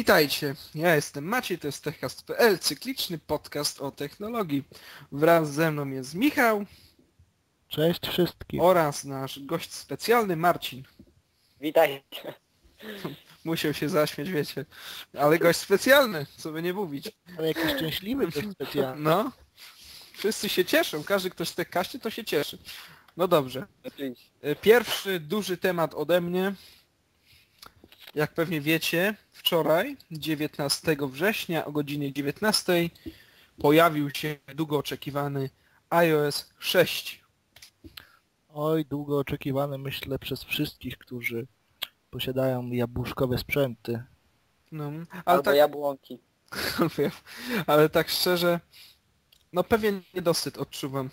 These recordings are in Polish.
Witajcie, ja jestem Maciej, to jest techcast.pl, cykliczny podcast o technologii. Wraz ze mną jest Michał Cześć wszystkim. oraz nasz gość specjalny Marcin. Witajcie. Musiał się zaśmieć, wiecie. Ale gość specjalny, co by nie mówić. Ale jakiś szczęśliwy też specjalny. No, wszyscy się cieszą, każdy kto w techkaście to się cieszy. No dobrze, pierwszy duży temat ode mnie. Jak pewnie wiecie, wczoraj, 19 września o godzinie 19 pojawił się długo oczekiwany iOS 6. Oj, długo oczekiwany myślę przez wszystkich, którzy posiadają jabłuszkowe sprzęty. No, ale, Albo tak, jabłonki. ale tak szczerze, no pewien niedosyt odczuwam.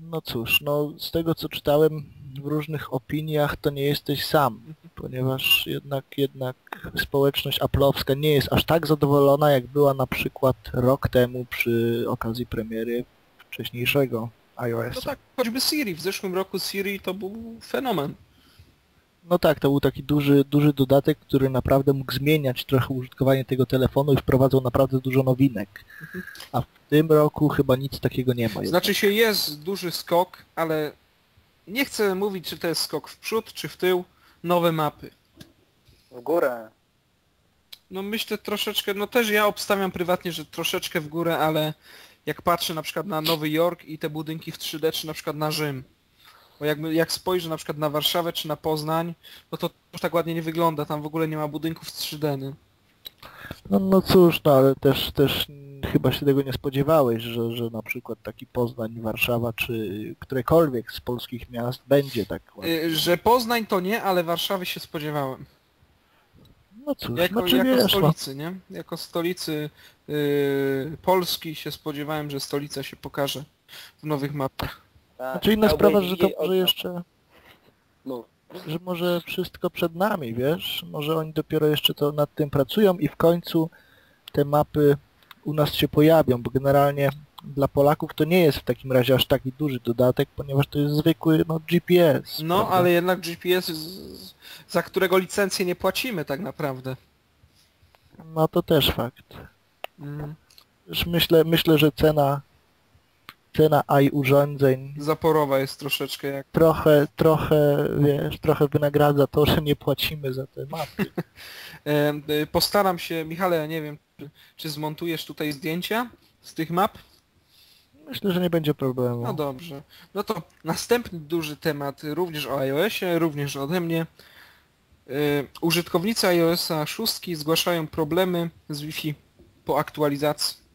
No cóż, no z tego co czytałem w różnych opiniach to nie jesteś sam, ponieważ jednak jednak społeczność aplowska nie jest aż tak zadowolona jak była na przykład rok temu przy okazji premiery wcześniejszego No iOS-a. tak, choćby Siri. W zeszłym roku Siri to był fenomen. No tak, to był taki duży, duży dodatek, który naprawdę mógł zmieniać trochę użytkowanie tego telefonu i wprowadzał naprawdę dużo nowinek. A w tym roku chyba nic takiego nie ma. Znaczy się jest duży skok, ale nie chcę mówić, czy to jest skok w przód, czy w tył. Nowe mapy. W górę. No myślę troszeczkę, no też ja obstawiam prywatnie, że troszeczkę w górę, ale jak patrzę na przykład na Nowy Jork i te budynki w 3D, czy na przykład na Rzym, bo jak, jak spojrzę na przykład na Warszawę czy na Poznań, no to już tak ładnie nie wygląda, tam w ogóle nie ma budynków z 3D, nie? No, no cóż, no ale też, też chyba się tego nie spodziewałeś, że, że na przykład taki Poznań, Warszawa czy którekolwiek z polskich miast będzie tak ładnie. Y, Że Poznań to nie, ale Warszawy się spodziewałem. No cóż, Jako, no czy jako wiesz, no, stolicy, nie? Jako stolicy y, Polski się spodziewałem, że stolica się pokaże w nowych mapach. Tak. znaczy inna Chciałbym sprawa, że to widzieć może od- jeszcze No. Że może wszystko przed nami, wiesz? Może oni dopiero jeszcze to nad tym pracują i w końcu te mapy u nas się pojawią, bo generalnie dla Polaków to nie jest w takim razie aż taki duży dodatek, ponieważ to jest zwykły no, GPS. No, prawda? ale jednak GPS, za którego licencję nie płacimy tak naprawdę. No to też fakt. Mm, Już myślę, myślę, że cena cena AI urządzeń Zaporowa jest troszeczkę jak... trochę, trochę, wiesz, trochę wynagradza to, że nie płacimy za te mapy. E, y, postaram się, Michale, nie wiem, czy, zmontujesz tutaj zdjęcia z tych map? Myślę, że nie będzie problemu. No dobrze. No to następny duży temat również o iOSie, również ode mnie. Y, Użytkownicy iOSa 6 zgłaszają problemy z Wi-Fi po aktualizacji.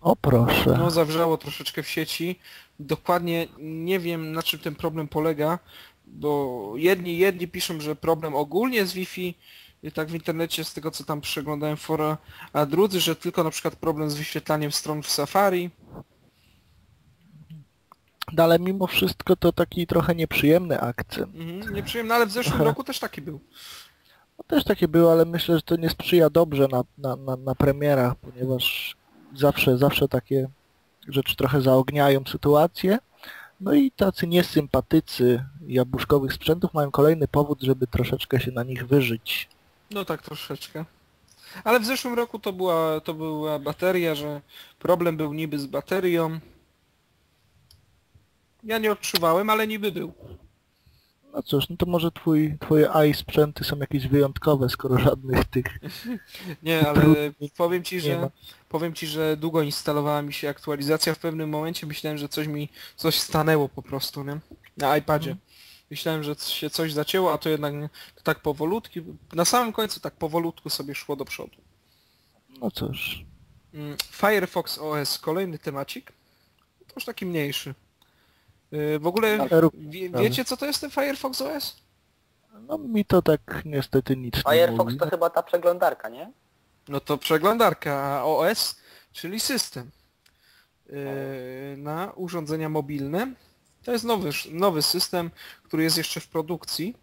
O proszę. No zawrzało troszeczkę w sieci. Dokładnie nie wiem na czym ten problem polega, bo jedni, jedni piszą, że problem ogólnie z Wi-Fi, tak w internecie z tego co tam przeglądałem fora, a drudzy, że tylko na przykład problem z wyświetlaniem stron w Safari. No, ale mimo wszystko to taki trochę nieprzyjemny akcent. Mhm, nieprzyjemne, ale w zeszłym roku też taki był. No, też takie było, ale myślę, że to nie sprzyja dobrze na, na, na, na premierach, ponieważ zawsze, zawsze takie rzeczy trochę zaogniają sytuację. No i tacy niesympatycy jabłuszkowych sprzętów mają kolejny powód, żeby troszeczkę się na nich wyżyć. No tak troszeczkę. Ale w zeszłym roku to była, to była bateria, że problem był niby z baterią. Ja nie odczuwałem, ale niby był. No cóż, no to może twój, twoje AI sprzęty są jakieś wyjątkowe, skoro żadnych tych... Nie, ale powiem ci, że powiem ci, że długo instalowała mi się aktualizacja. W pewnym momencie myślałem, że coś mi coś stanęło po prostu, nie? Na iPadzie. Myślałem, że się coś zacięło, a to jednak nie. To tak powolutki. Na samym końcu tak powolutku sobie szło do przodu. No cóż, Mm, Firefox OS, kolejny temacik. To już taki mniejszy. Yy, W ogóle wie, wiecie co to jest ten Firefox OS? no mi to tak niestety nic nie Firefox mówi. to chyba ta przeglądarka, nie? No to przeglądarka, a OS, czyli system yy, na urządzenia mobilne. To jest nowy, nowy system, który jest jeszcze w produkcji,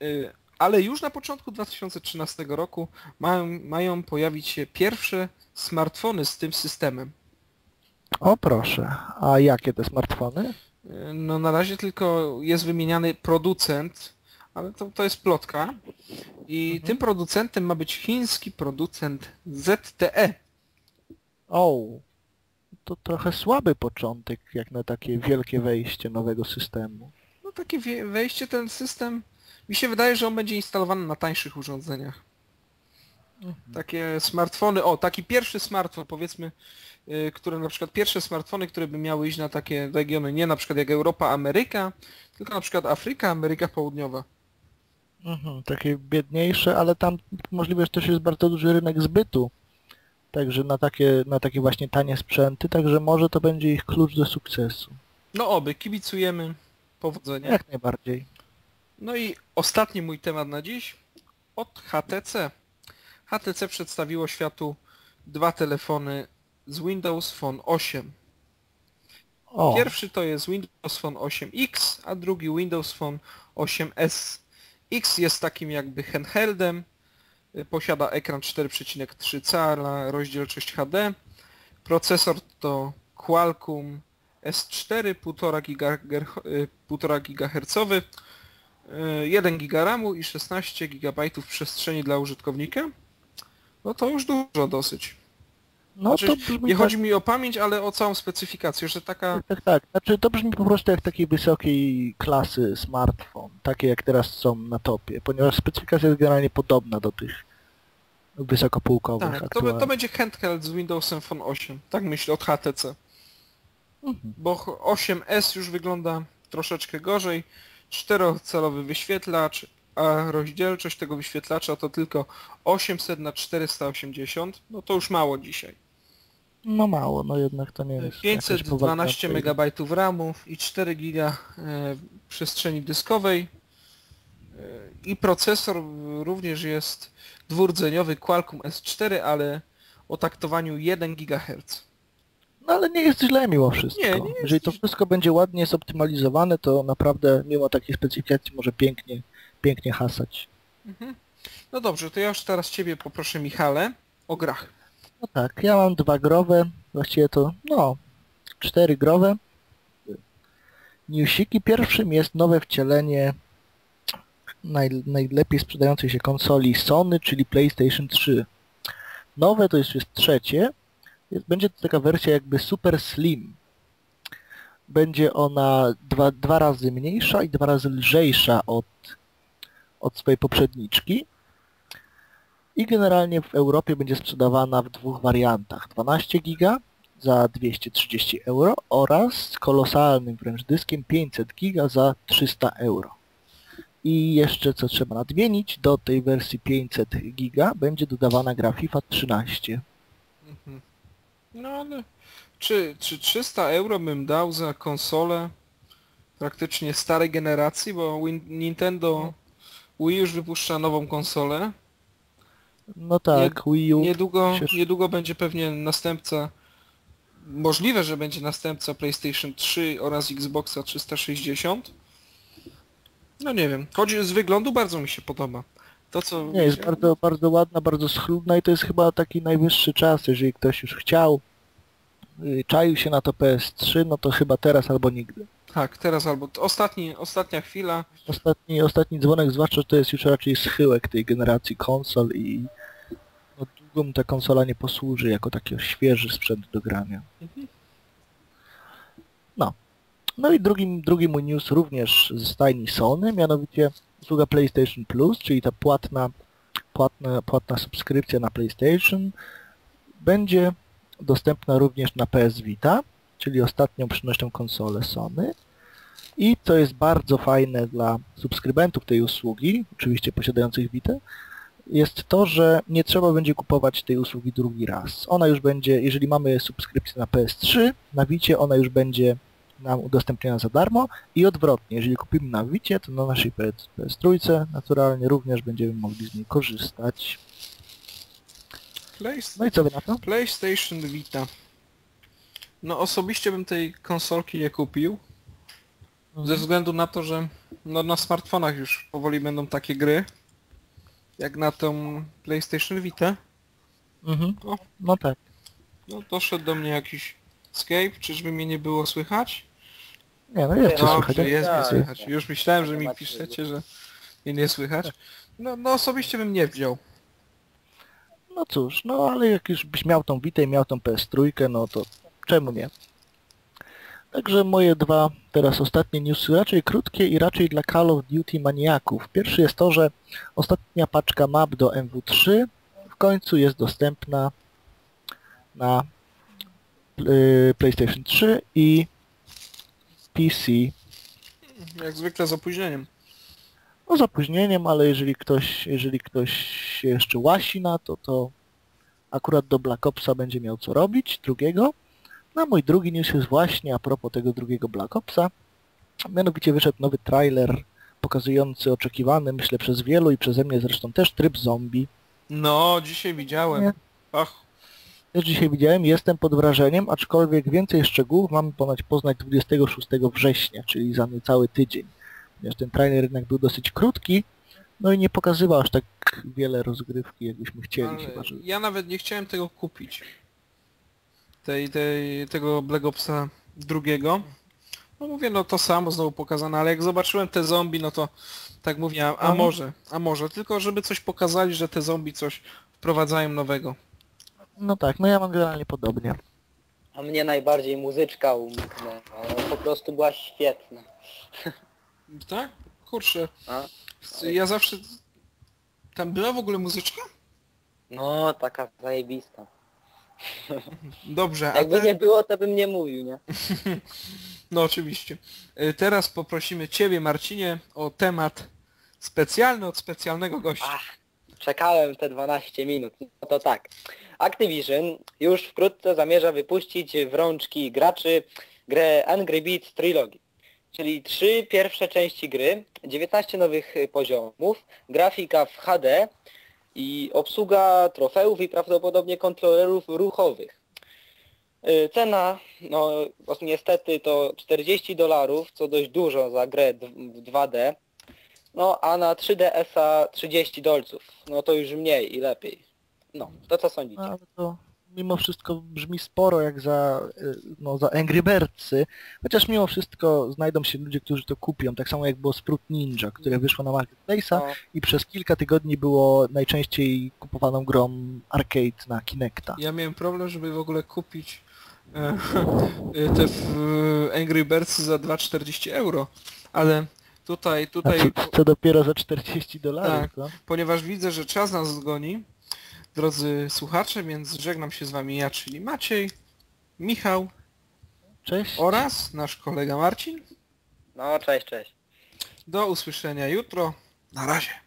yy, ale już na początku 2013 roku mają, mają pojawić się pierwsze smartfony z tym systemem. O proszę, a jakie te smartfony? No na razie tylko jest wymieniany producent, ale to, to jest plotka. I Mhm. tym producentem ma być chiński producent ZTE. O, to trochę słaby początek, jak na takie wielkie wejście nowego systemu. No takie wejście, ten system, mi się wydaje, że on będzie instalowany na tańszych urządzeniach. Takie smartfony, o, taki pierwszy smartfon, powiedzmy, y, które na przykład pierwsze smartfony, które by miały iść na takie regiony, nie na przykład jak Europa, Ameryka, tylko na przykład Afryka, Ameryka Południowa. Mhm, takie biedniejsze, ale tam możliwe, że też jest bardzo duży rynek zbytu. Także na takie, na takie właśnie tanie sprzęty, także może to będzie ich klucz do sukcesu. No oby, kibicujemy, powodzenia. Jak najbardziej. No i ostatni mój temat na dziś od HTC. HTC przedstawiło światu dwa telefony z Windows Phone 8. O, Pierwszy to jest Windows Phone 8X, a drugi Windows Phone 8S. X jest takim jakby handheldem, y, posiada ekran 4,3 cala, rozdzielczość HD. Procesor to Qualcomm S4 1,5 GHz, 1,5 GHz, 1 GB RAMu i 16 GB przestrzeni dla użytkownika. No to już dużo dosyć. no Znaczy, to brzmi nie tak, chodzi mi o pamięć, ale o całą specyfikację, że taka... tak, tak, tak. Znaczy to brzmi po prostu jak takiej wysokiej klasy smartfon, takie jak teraz są na topie, ponieważ specyfikacja jest generalnie podobna do tych wysokopółkowych Tak, to, to będzie handheld z Windowsem Phone 8. Tak myślę od HTC. Mhm. Bo ch- 8S już wygląda troszeczkę gorzej. Czterocalowy wyświetlacz, a rozdzielczość tego wyświetlacza to tylko 800 na 480. No to już mało dzisiaj. No mało, no jednak to nie jest jakaś 512 poważna MB RAMu i 4 GB e, przestrzeni dyskowej. E, I procesor również jest dwurdzeniowy Qualcomm S4, ale o taktowaniu 1 GHz. No ale nie jest źle mimo wszystko. Nie, nie Jeżeli to wszystko będzie ładnie zoptymalizowane, to naprawdę mimo takiej specyfikacji może pięknie, pięknie hasać. Mhm. No dobrze, to ja już teraz Ciebie poproszę Michale o grach. No tak, ja mam dwa growe, właściwie to, no, cztery growe. Newsiki. Pierwszym jest nowe wcielenie naj, najlepiej sprzedającej się konsoli Sony, czyli PlayStation 3. Nowe to jest, jest trzecie. Jest, będzie to taka wersja jakby super slim. Będzie ona dwa, dwa razy mniejsza i dwa razy lżejsza od, od swojej poprzedniczki. I generalnie w Europie będzie sprzedawana w dwóch wariantach. 12 giga za 230 euro oraz z kolosalnym wręcz dyskiem 500 giga za 300 euro. I jeszcze co trzeba nadmienić, do tej wersji 500 giga będzie dodawana gra FIFA 13. Mhm. No ale czy, czy 300 euro bym dał za konsolę praktycznie starej generacji, bo Nintendo Wii już wypuszcza nową konsolę. No tak, Wii U. Niedługo, się- niedługo będzie pewnie następca, możliwe, że będzie następca PlayStation 3 oraz Xboxa 360. No nie wiem, chodzi z wyglądu bardzo mi się podoba. To co Nie, jest widziałem- bardzo, bardzo ładna, bardzo schludna i to jest chyba taki najwyższy czas, jeżeli ktoś już chciał, czaił się na to PS3, no to chyba teraz albo nigdy. Tak, teraz albo ostatni, ostatnia chwila. Ostatni, ostatni dzwonek, zwłaszcza, że to jest już raczej schyłek tej generacji konsol i no, długo mu ta konsola nie posłuży jako taki świeży sprzęt do grania. No. No i drugi, drugi mój news również z stajni Sony, mianowicie usługa PlayStation Plus, czyli ta płatna, płatna, płatna subskrypcja na PlayStation będzie dostępna również na PS Vita, czyli ostatnią przynośną konsolę Sony. I co jest bardzo fajne dla subskrybentów tej usługi, oczywiście posiadających Vita, jest to, że nie trzeba będzie kupować tej usługi drugi raz. Ona już będzie, jeżeli mamy subskrypcję na PS3, na Vicie ona już będzie nam udostępniona za darmo i odwrotnie, jeżeli kupimy na Vicie, to na naszej PS, PS3 naturalnie również będziemy mogli z niej korzystać. Playst- No i co wy na to? PlayStation Vita. No osobiście bym tej konsolki nie kupił. Ze względu na to, że no, na smartfonach już powoli będą takie gry. Jak na tą PlayStation Vita. Mhm. O. No tak. No doszedł do mnie jakiś Skype, czyżby mnie nie było słychać? Nie, no jest No, słychać. jest mnie Tak, słychać. tak. Już myślałem, że mi piszecie, że i nie słychać. No, no osobiście bym nie wziął. No cóż, no ale jak już byś miał tą Vita i miał tą PS3, no to czemu nie? Także moje dwa teraz ostatnie newsy raczej krótkie i raczej dla Call of Duty maniaków. Pierwszy jest to, że ostatnia paczka map do MW3 w końcu jest dostępna na y, PlayStation 3 i PC. Jak zwykle z opóźnieniem. No z opóźnieniem, ale jeżeli ktoś, jeżeli ktoś się jeszcze łasi na to, to akurat do Black Opsa będzie miał co robić, drugiego. No a mój drugi news jest właśnie a propos tego drugiego Black Opsa. Mianowicie wyszedł nowy trailer pokazujący oczekiwany, myślę, przez wielu i przeze mnie zresztą też tryb zombie. No, dzisiaj widziałem. Nie. Ach, Też dzisiaj widziałem, jestem pod wrażeniem, aczkolwiek więcej szczegółów mamy ponoć poznać 26 września, czyli za niecały tydzień. Ponieważ ten trailer jednak był dosyć krótki, no i nie pokazywał aż tak wiele rozgrywki, jakbyśmy chcieli ale chyba, że... ja nawet nie chciałem tego kupić. Tej, tej, tego Black Opsa drugiego. No mówię, no to samo znowu pokazane, ale jak zobaczyłem te zombie, no to tak mówię, a, a No. może, a może, tylko żeby coś pokazali, że te zombie coś wprowadzają nowego. No tak, no ja mam generalnie podobnie. A mnie najbardziej muzyczka umknęła. Po prostu była świetna. Tak? Kurczę. A? Ja zawsze... Tam była w ogóle muzyczka? No, taka zajebista. Dobrze, a Jakby te... nie było, to bym nie mówił, nie? No oczywiście. Y, Teraz poprosimy Ciebie, Marcinie, o temat specjalny od specjalnego gościa. Ach, czekałem te 12 minut. No to tak. Activision już wkrótce zamierza wypuścić w rączki graczy grę Angry Beats Trilogy. Czyli trzy pierwsze części gry, 19 nowych y, poziomów, grafika w HD i obsługa trofeów i prawdopodobnie kontrolerów ruchowych. Y, Cena, no niestety to 40 dolarów, co dość dużo za grę w 2D. No a na 3DS-a 30 dolców. No to już mniej i lepiej. No, to co sądzicie? Mimo wszystko brzmi sporo jak za, y, no, za Angry Birdsy, chociaż mimo wszystko znajdą się ludzie, którzy to kupią, tak samo jak było z Fruit Ninja, które wyszło na Marketplace'a No, i przez kilka tygodni było najczęściej kupowaną grą arcade na Kinecta. Ja miałem problem, żeby w ogóle kupić e, te Angry Birds za 2,40 euro, ale tutaj, tutaj, co, co dopiero za 40 dolarów, Tak. no? ponieważ widzę, że czas nas zgoni, drodzy słuchacze, więc żegnam się z Wami ja, czyli Maciej, Michał Cześć. oraz nasz kolega Marcin. no cześć, cześć. Do usłyszenia jutro. Na razie.